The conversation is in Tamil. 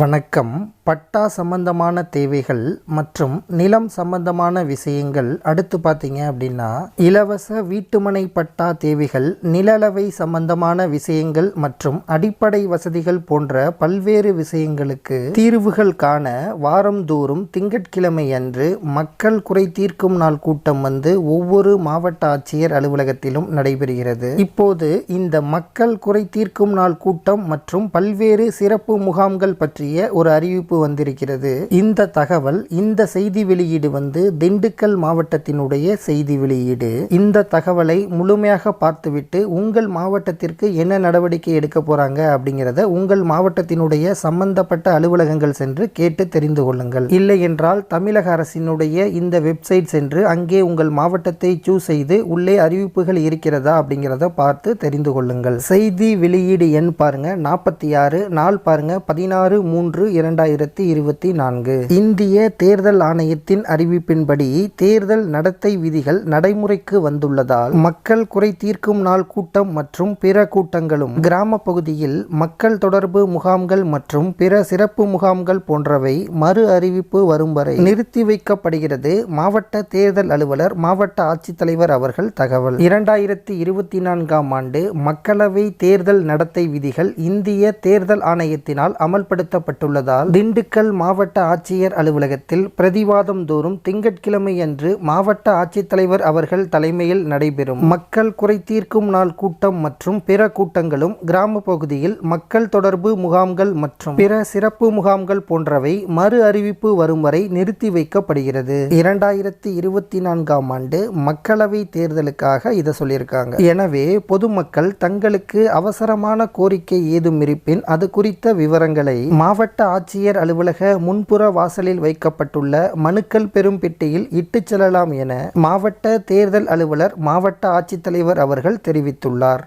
வணக்கம். பட்டா சம்பந்தமான தேவைகள் மற்றும் நிலம் சம்பந்தமான விஷயங்கள் அடுத்து பார்த்தீங்க அப்படின்னா இலவச வீட்டுமனை பட்டா தேவைகள் நிலளவை சம்பந்தமான விஷயங்கள் மற்றும் அடிப்படை வசதிகள் போன்ற பல்வேறு விஷயங்களுக்கு தீர்வுகள் காண வாரந்தோறும் திங்கட்கிழமை அன்று மக்கள் குறை தீர்க்கும் நாள் கூட்டம் வந்து ஒவ்வொரு மாவட்ட ஆட்சியர் அலுவலகத்திலும் நடைபெறுகிறது. இப்போது இந்த மக்கள் குறை தீர்க்கும் நாள் கூட்டம் மற்றும் பல்வேறு சிறப்பு முகாம்கள் பற்றிய ஒரு அறிவிப்பு வந்திருக்கிறது. இந்த தகவல் இந்த செய்தி வெளியீடு வந்து திண்டுக்கல் மாவட்டத்தினுடைய செய்தி வெளியீடு. இந்த தகவலை முழுமையாக பார்த்துவிட்டு உங்கள் மாவட்டத்திற்கு என்ன நடவடிக்கை எடுக்க போறாங்க அப்படிங்கிறத உங்கள் மாவட்டத்தினுடைய சம்பந்தப்பட்ட அலுவலகங்கள் சென்று கேட்டு தெரிந்து கொள்ளுங்கள். இல்லை என்றால் தமிழக அரசினுடைய இந்த வெப்சைட் சென்று அங்கே உங்கள் மாவட்டத்தை சூஸ் செய்து உள்ளே அறிவிப்புகள் இருக்கிறதா அப்படிங்கிறத பார்த்து தெரிந்து கொள்ளுங்கள். செய்தி வெளியீடு எண் பாருங்க நாற்பத்தி ஆறு நாள் பாருங்க பதினாறு மூன்று இரண்டாயிரத்தி இருபத்தி நான்கு. இந்திய தேர்தல் ஆணையத்தின் அறிவிப்பின்படி தேர்தல் நடத்தை விதிகள் நடைமுறைக்கு வந்துள்ளதால் மக்கள் குறை தீர்க்கும் நாள் கூட்டம் மற்றும் பிற கூட்டங்களும் கிராம பகுதியில் மக்கள் தொடர்பு முகாம்கள் மற்றும் பிற சிறப்பு முகாம்கள் போன்றவை மறு அறிவிப்பு வரும் வரை நிறுத்தி வைக்கப்படுகிறது மாவட்ட தேர்தல் அலுவலர் மாவட்ட ஆட்சித்தலைவர் அவர்கள் தகவல். இரண்டாயிரத்தி இருபத்தி நான்காம் ஆண்டு மக்களவை தேர்தல் நடத்தை விதிகள் இந்திய தேர்தல் ஆணையத்தினால் அமல்படுத்தப்பட்டுள்ளதால் திண்டுக்கல் மாவட்ட ஆட்சியர் அலுவலகத்தில் பிரதிவாதம் தோறும் திங்கட்கிழமை அன்று மாவட்ட ஆட்சித்தலைவர் அவர்கள் தலைமையில் நடைபெறும். மக்கள் குறை தீர்க்கும் நாள் கூட்டம் மற்றும் பிற கூட்டங்களும் கிராம பகுதியில் மக்கள் தொடர்பு முகாம்கள் மற்றும் பிற சிறப்பு முகாம்கள் போன்றவை மறு அறிவிப்பு வரும் வரை நிறுத்தி வைக்கப்படுகிறது. இரண்டாயிரத்தி இருபத்தி நான்காம் ஆண்டு மக்களவை தேர்தலுக்காக இதை சொல்லியிருக்காங்க. எனவே பொதுமக்கள் தங்களுக்கு அவசரமான கோரிக்கை ஏதும் இருப்பின் அது குறித்த விவரங்களை மாவட்ட ஆட்சியர் அலுவலக முன்புற வாசலில் வைக்கப்பட்டுள்ள மனுக்கள் பெறும் பெட்டியில் இட்டுச் செல்லலாம் என மாவட்ட தேர்தல் அலுவலர் மாவட்ட ஆட்சித்தலைவர் அவர்கள் தெரிவித்துள்ளார்.